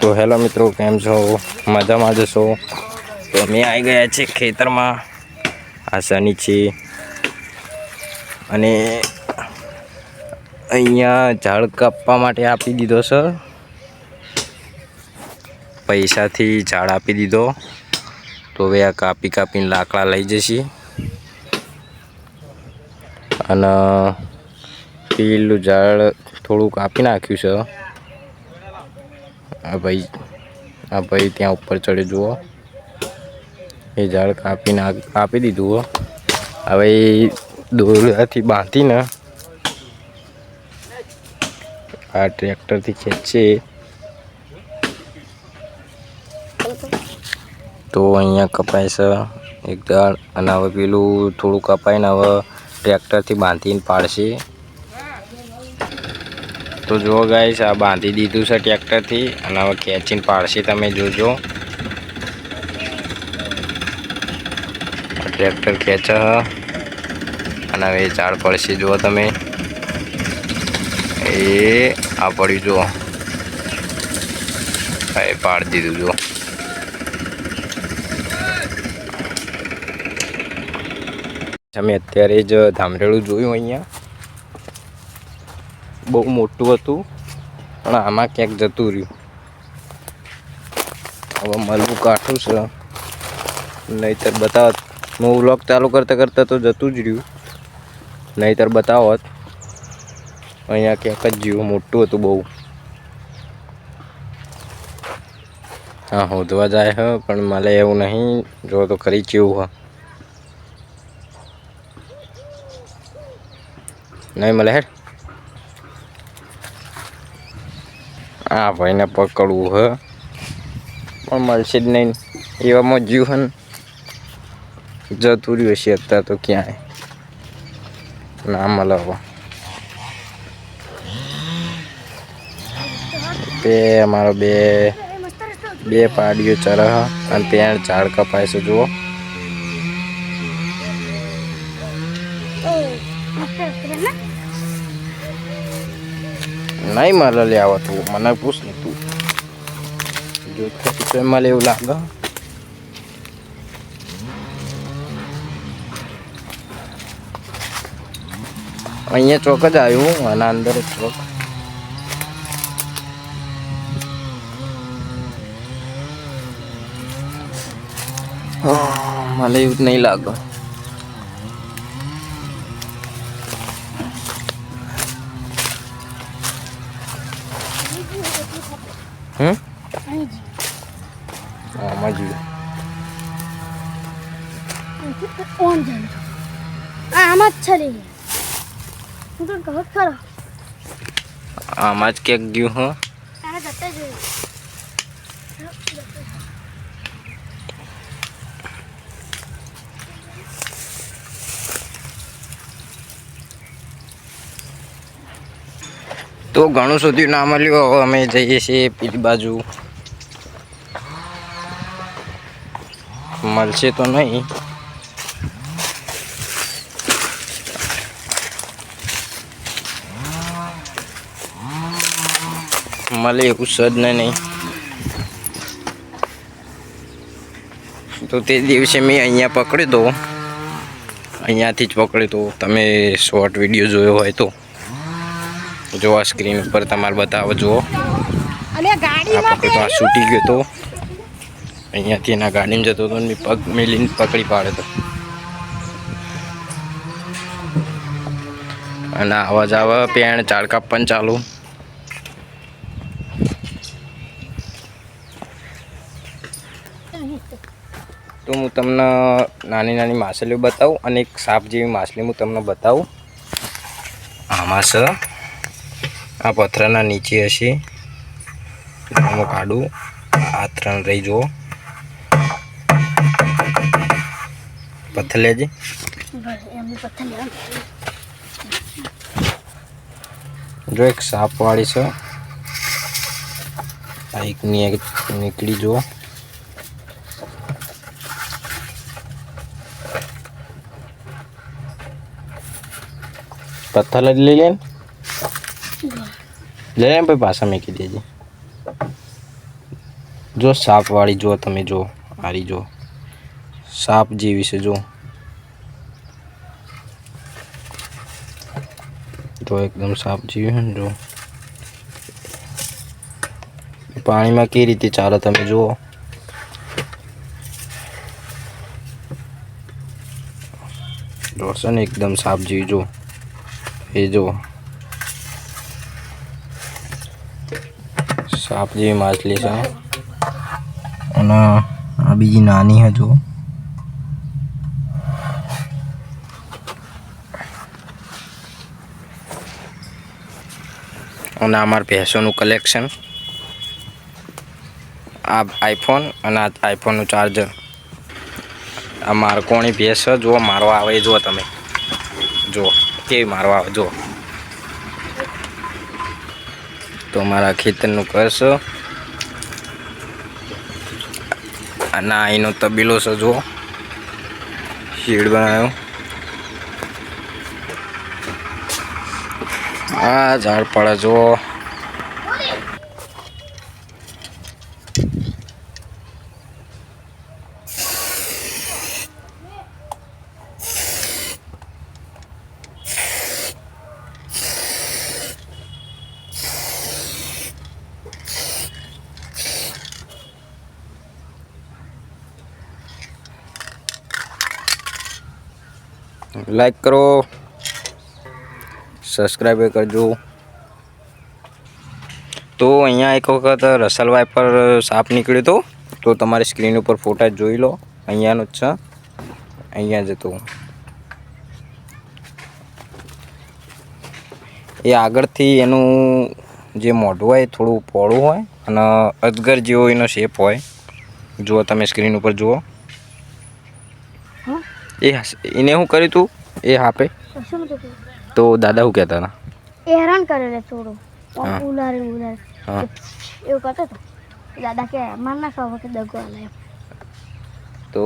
તો હેલો મિત્રો, કેમ છો? મજામાં જશો તો અમે આવી ગયા છે ખેતરમાં. આ શનિ છે. અને અહીંયા ઝાડ કાપવા માટે આપી દીધો છે પૈસાથી ઝાડ આપી દીધો. તો હવે આ કાપી કાપીને લાકડા લઈ જશે. અને પેલું ઝાડ થોડું કાપી નાખ્યું છે આ ભાઈ આ ભાઈ ત્યાં ઉપર ચડે, જુઓ. એ ઝાડ કાપીને કાપી દીધું, હો. હવે દોરડાથી બાંધીને આ ટ્રેક્ટરથી ખેંચશે તો અહીંયા કપાય છે એક ઝાડ અને હવે પેલું થોડું કપાઈને હવે ટ્રેક્ટરથી બાંધીને પાડશે. તો જુઓ ગાઈસ આ બાંધી દીધું છે ટ્રેક્ટરથી અને હવે ખેંચીને પાડશે તમે જોજો. ટ્રેક્ટર ખેંચે અને હવે ઝાડ પડશે, જુઓ તમે. એ આ પડ્યું, જુઓ. એ પાડી દીધું, જુઓ. અમે અત્યારે જ ધામરેડું જોયું અહીંયા. બહુ મોટું હતું, પણ આમાં ક્યાંક જતું રહ્યું. હવે મળવું કાઠું છે. નહીતર બતાવત હું વ્લોગ ચાલુ કરતાં કરતાં તો જતું જ રહ્યું. નહીતર બતાવત અહીંયા ક્યાંક જ જીવું મોટું હતું બહુ. હા હોદવા જાય હ, પણ મળે એવું નહીં. જો તો ખરી કેવું હ. નહીં મળે હેડ. આ ભાઈને પકડવું હ. પણ મળશે જ નહીં એવામાં જીવ હન જતું રહ્યું હશે અત્યારે તો ક્યાંય. ના મળવા બે, અમારો બે બે પાડીઓ ચરહ અને ત્યાં ઝાડ કપાય છે, જુઓ. નહીં મારે લેવા તું. મને પૂછ ને તું જો થતી લેવું લાગે. અહીંયા ચોક જ આવ્યું આના અંદર જ ચોક. મને એવું જ નહીં લાગે. આમાં ઓન જાય આમાં જ ચલી ગઈ હું તો કહું ખરો. આમાં જ ક્યાંક ગયું હો. આને જતા જ તો ઘણું સુધી ના મળ્યું હવે અમે જઈએ છીએ પેલી બાજુ. મળશે તો નહીં. મળે એવું સજ ને નહીં. તો તે દિવસે મેં અહીંયા પકડ્યો તો અહીંયાથી જ પકડી તો. તમે શોર્ટ વીડિયો જોયો હોય તો. જો આ સ્ક્રીન ઉપર તમારે બતાવો જુઓ. આ પકડતો આ છૂટી ગયો તો. અહીંયાથી એના ગાડીમાં જતો હતો ને પગ મેલીને પકડી પાડ્યો તો અને અવાજ આવે પેણ ચાળ કાપવાનું ચાલુ. તો હું તમને નાની નાની માછલીઓ બતાવું અને એક સાપ જેવી માછલી હું તમને બતાવું. આમાં છે, આ પથરાના નીચે હશે. હું કાઢું. આ ત્રણ રહી જુઓ. પથ્થર લેજે એમની પથ્થર લેવા જો એક સાપ વાળી છે આ એક ની- નીકળી જુઓ પથ્થર જ લઈ લે ને લઈ લે ને પછી પાછા મૂકી દેજે જો સાપવાળી જો તમે જો આરી જો સાપ જેવી છે જો તો એકદમ સાપ જેવી છે ને જો પાણીમાં કઈ રીતે ચાલે તમે જુઓ જોશે ને એકદમ સાપ જેવી જો એ જો સાપ જેવી માછલી છે અને આ બીજી નાની છે અને અમાર મારા ભેંસોનું કલેક્શન આ આઈફોન અને આ આઈફોનનું ચાર્જર આ મારો કોણી ભેંસ જુઓ મારો આવે જુઓ તમે. જુઓ, કેવી મારો આવે, જુઓ. તો મારા ખેતરનું કરશો અને અહીંનો તબીલો છે, જુઓ. શેડ બનાવ્યો આ ઝાડ પડે જુઓ. લાઈક કરો. સબસ્ક્રાઈબ કરજો. તો અહીંયા એક વખત રસલવાઈ પર સાપ નીકળ્યો હતો તો તમારી સ્ક્રીન ઉપર ફોટા જોઈ લો. અહીંયાનો જ છે. અહીંયા જતો એ આગળથી એનું જે મોઢું હોય એ થોડું પહોળું હોય અને અજગર જેવો એનો શેપ હોય. જુઓ તમે સ્ક્રીન ઉપર જુઓ. એ એને શું કર્યું તું? એ હાપે. તો દાદા શું કહેતા હતા? એ હેરાન કરે રે થોડું. ઉલારે ઉલારે. એવું કરતો હતો દાદા કે માર ના ખાવ કે દગો આલે તો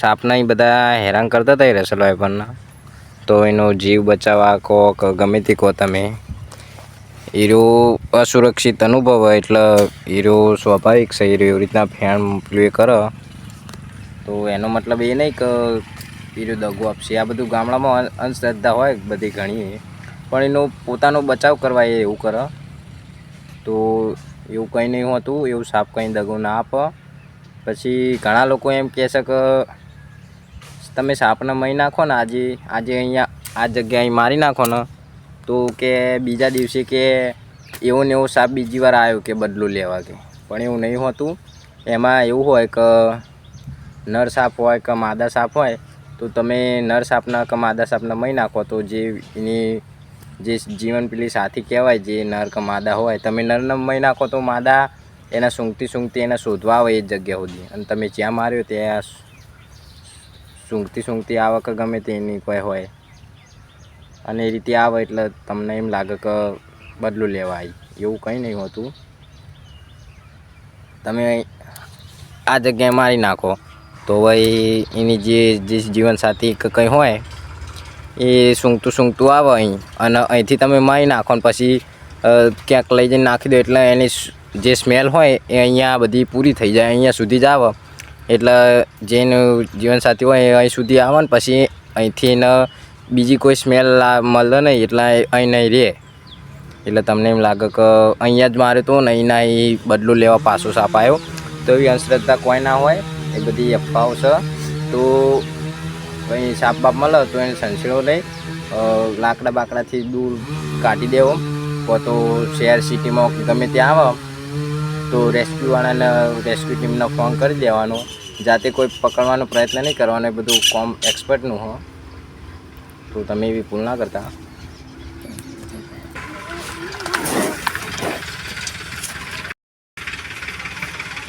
સાપના એ બધા હેરાન કરતા હતા એ રસલભાઈ પણ તો એનો જીવ બચાવવા કહો કે ગમે તે કહો તમે. હીરો અસુરક્ષિત અનુભવ હોય એટલે હીરો સ્વાભાવિક છે હીરો એવી રીતના ફેણ પેલું એ કરે. તો એનો મતલબ એ નહીં કે હીરો દગો આપશે. આ બધું ગામડામાં અંધશ્રદ્ધા હોય બધી ઘણી. પણ એનો પોતાનો બચાવ કરવા એ એવું કરે. તો એવું કંઈ નહીં હોતું, એવું સાપ કંઈ દગો ના આપ. પછી ઘણા લોકો એમ કહે છે કે, તમે સાપને મહી નાખો ને, આજે આજે અહીંયા, આ જગ્યાએ મારી નાખો ને. તો કે બીજા દિવસે કે એવો ને એવો સાપ બીજી વાર આવ્યો કે બદલું લેવા કે. પણ એવું નહીં હોતું. એમાં એવું હોય કે નર સાપ હોય કે માદા સાપ હોય તો તમે નર સાપના કે માદા સાપના મહી નાખો તો જે એની જે જીવન પેલી સાથી કહેવાય, જે નર કે માદા હોય, તમે નરને મહી નાખો તો માદા એના સૂંઘતી સૂંઘતી એને શોધવા આવે એ જ જગ્યા સુધી. અને તમે જ્યાં માર્યો ત્યાં સૂંઘતી સૂંઘતી આવે કે ગમે તેની કોઈ હોય. અને એ રીતે આવે એટલે તમને એમ લાગે કે બદલું લેવા આવી એવું કંઈ નહીં હોતું. તમે આ જગ્યાએ મારી નાખો. તો ભાઈ એની જે જે જીવનસાથી કંઈ હોય, એ સૂંઘતું સૂંઘતું આવે અહીં. અને અહીંથી તમે મારી નાખો ને પછી ક્યાંક લઈ જઈને નાખી દો. એટલે એની જે સ્મેલ હોય એ અહીંયા બધી પૂરી થઈ જાય. અહીંયા સુધી જ આવે. એટલે જેનું જીવનસાથી હોય એ અહીં સુધી આવે ને પછી અહીંથી એને બીજી કોઈ સ્મેલ મળે નહીં. એટલે અહીં નહીં રહે. એટલે તમને એમ લાગે કે અહીંયા જ મારે તો ને અહીંના એ બદલું લેવા પાછો સાપ આવ્યો. તો એવી અંધશ્રદ્ધા કોઈ ના હોય. એ બધી અફવાઓ છે. તો કંઈ સાપ બાપ મળે તો એને સંશેડો લઈ લાકડા બાકડાથી દૂર કાઢી દેવો. કાં તો શહેર સિટીમાં ગમે ત્યાં આવે. તો રેસ્ક્યુવાળાને રેસ્ક્યુ ટીમને ફોન કરી દેવાનો. જાતે કોઈ પકડવાનો પ્રયત્ન નહીં કરવાનો. એ બધું કોમ એક્સપર્ટનું હો. તો તમે એવી ભૂલ ના કરતા.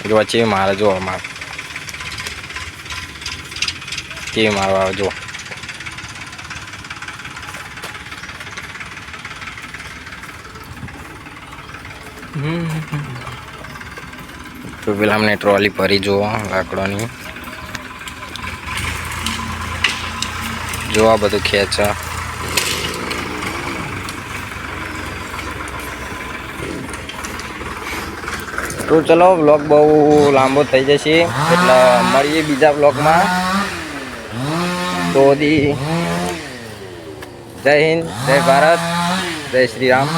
જો વચ્ચે મારે જો માર કેવી મારવા આવે જો. તો પેલા અમને ટ્રોલી ભરી જુઓ, લાકડોની. જોવા બધું ખેંચ. તો ચલો બ્લોગ બહુ લાંબો થઈ જશે. એટલે મળીએ બીજા બ્લોગમાં તો દી જય હિન્દ જય ભારત જય શ્રી રામ